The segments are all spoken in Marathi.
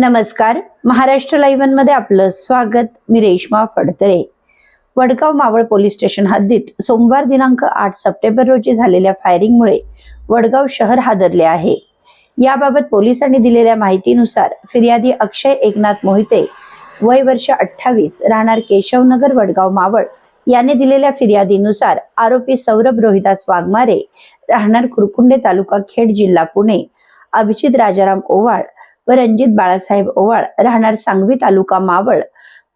नमस्कार. महाराष्ट्र लाईव्हमध्ये आपलं स्वागत. मी रेश्मा फडतरे. वडगाव मावळ पोलीस स्टेशन हद्दीत सोमवार दिनांक आठ सप्टेंबर रोजी झालेल्या फायरिंगमुळे वडगाव शहर हादरले आहे. याबाबत पोलिसांनी दिलेल्या माहितीनुसार फिर्यादी अक्षय एकनाथ मोहिते वय वर्ष अठ्ठावीस राहणार केशवनगर वडगाव मावळ याने दिलेल्या फिर्यादीनुसार आरोपी सौरभ रोहिदास वाघमारे राहणार कुरकुंडे तालुका खेड जिल्हा पुणे अभिजित राजाराम ओवाळ व रणजित बाळासाहेब ओवाळ राहणार सांगवी तालुका मावळ.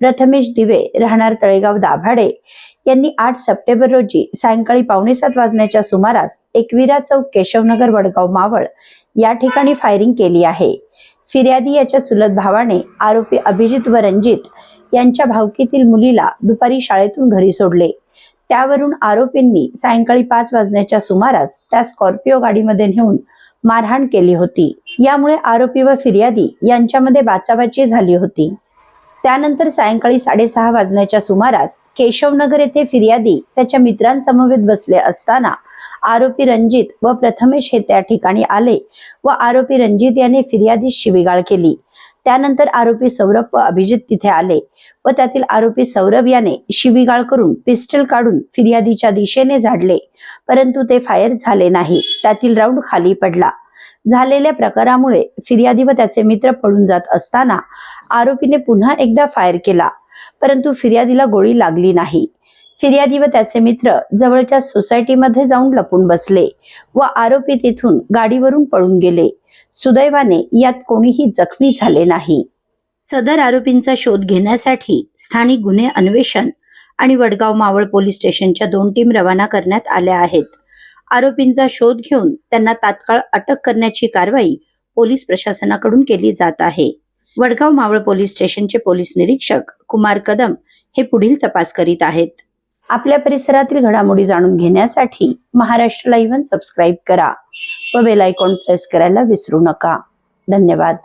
प्रथमेश दिवे राहणार तळेगाव दाभाडे. यांनी आठ सप्टेंबर रोजी सायंकाळी पावणे सात वाजण्याच्या सुमारास एकविरा चौक केशवनगर वडगाव मावळ या ठिकाणी फायरिंग केली आहे. फिर्यादी याच्या चुलत भावाने आरोपी अभिजित व रणजित यांच्या भावकीतील मुलीला दुपारी शाळेतून घरी सोडले. त्यावरून आरोपींनी सायंकाळी पाच वाजण्याच्या सुमारास त्या स्कॉर्पिओ गाडीमध्ये नेऊन मारहाण केली होती. यामुळे आरोपी व फिर्यादी यांच्यामध्ये बाचाबाची झाली होती. त्यानंतर सायंकाळी साडेसहा वाजण्याच्या सुमारास केशवनगर येथे फिर्यादी त्याच्या मित्रांसमवेत बसले असताना आरोपी रणजित व प्रथमेश हे त्या ठिकाणी आले व आरोपी रणजित याने फिर्यादी शिवीगाळ केली. त्यानंतर आरोपी सौरभ व अभिजित तिथे आले व त्यातील आरोपी सौरभ याने शिवीगाळ करून पिस्टल काढून फिर्यादीच्या दिशेने झाडले परंतु ते फायर झाले नाही. त्यातील राऊंड खाली पडला. झालेल्या प्रकारामुळे फिर्यादी व त्याचे मित्र पळून जात असताना आरोपीने पुन्हा एकदा फायर केला परंतु फिर्यादीला गोळी लागली नाही. फिर्यादी व त्याचे मित्र जवळच्या सोसायटीमध्ये जाऊन लपून बसले व आरोपी तिथून गाडीवरून पळून गेले. सुदैवाने यात कोणीही जखमी झाले नाही. सदर आरोपींचा शोध घेण्यासाठी स्थानिक गुन्हे अन्वेषण आणि वडगाव मावळ पोलीस स्टेशनच्या दोन टीम रवाना करण्यात आल्या आहेत. आरोपींचा शोध घेऊन त्यांना तात्काळ अटक करण्याची कारवाई पोलीस प्रशासनाकडून केली जात आहे. वडगाव मावळ पोलीस स्टेशनचे पोलीस निरीक्षक कुमार कदम हे पुढील तपास करीत आहेत. आपल्या परिसरातील घडामोडी जाणून घेण्यासाठी महाराष्ट्र लाईव्ह सबस्क्राईब करा व बेल आयकॉन प्रेस करायला विसरू नका. धन्यवाद.